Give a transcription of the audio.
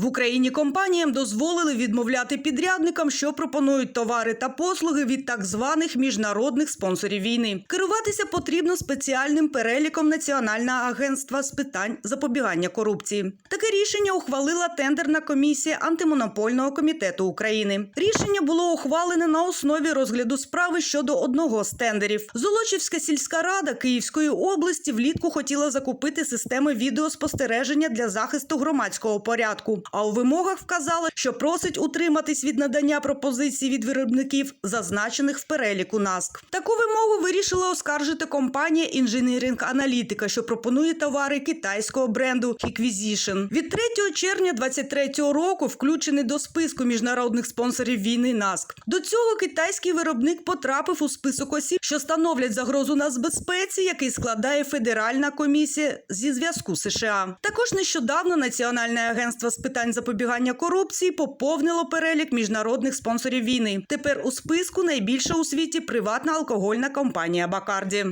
В Україні компаніям дозволили відмовляти підрядникам, що пропонують товари та послуги від так званих міжнародних спонсорів війни. Керуватися потрібно спеціальним переліком Національного агентства з питань запобігання корупції. Таке рішення ухвалила тендерна комісія антимонопольного комітету України. Рішення було ухвалене на основі розгляду справи щодо одного з тендерів. Золочівська сільська рада Київської області влітку хотіла закупити системи відеоспостереження для захисту громадського порядку. А у вимогах вказала, що просить утриматись від надання пропозицій від виробників, зазначених в переліку НАСК. Таку вимогу вирішила оскаржити компанія інженіринг аналітика, що пропонує товари китайського бренду Hikvision. Від 3 червня 2023 року включений до списку міжнародних спонсорів війни НАСК. До цього китайський виробник потрапив у список осіб, що становлять загрозу нацбезпеці, який складає Федеральна комісія зі зв'язку США. Також нещодавно Національне агентство з питань запобігання корупції поповнило перелік міжнародних спонсорів війни. Тепер у списку найбільша у світі приватна алкогольна компанія Бакарді.